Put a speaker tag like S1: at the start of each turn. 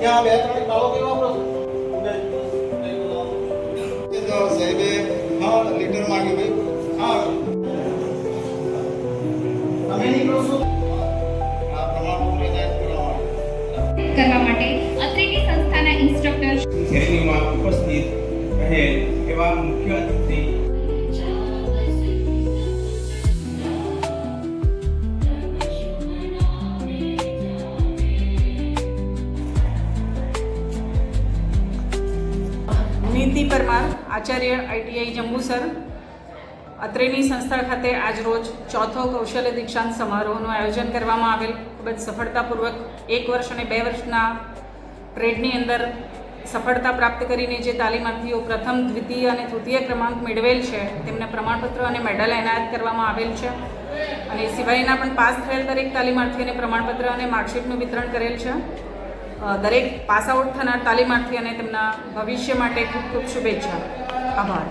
S1: આ બે ત્રણ તાળો કેવા વાપરો સાહેબે હા લીટર માંગ્યું ભાઈ હા તમે નીકળો છો કરવા માટે
S2: અત્રેની સંસ્થાના ઇન્સ્ટ્રક્ટર
S3: શ્રેણીમાં ઉપસ્થિત રહેલ એવા મુખ્ય અતિથિ
S4: નીતિ પરમાર, આચાર્ય આઈટીઆઈ જંબુસર અત્રેની સંસ્થા ખાતે આજરોજ ચોથો કૌશલ્ય દીક્ષાંત સમારોહનું આયોજન કરવામાં આવેલ. ખૂબ જ સફળતાપૂર્વક એક વર્ષ અને બે વર્ષના ટ્રેડની અંદર સફળતા પ્રાપ્ત કરીને જે તાલીમાર્થીઓ પ્રથમ, દ્વિતીય અને તૃતીય ક્રમાંક મેળવેલ છે, તેમને પ્રમાણપત્ર અને મેડલ એનાયત કરવામાં આવેલ છે. અને સિવાયના પણ પાસ થયેલ દરેક તાલીમાર્થીઓને પ્રમાણપત્ર અને માર્કશીટનું વિતરણ કરેલ છે. દરેક પાસ આઉટ થનાર તાલીમાર્થી અને તેમના ભવિષ્ય માટે ખૂબ ખૂબ શુભેચ્છા. આભાર.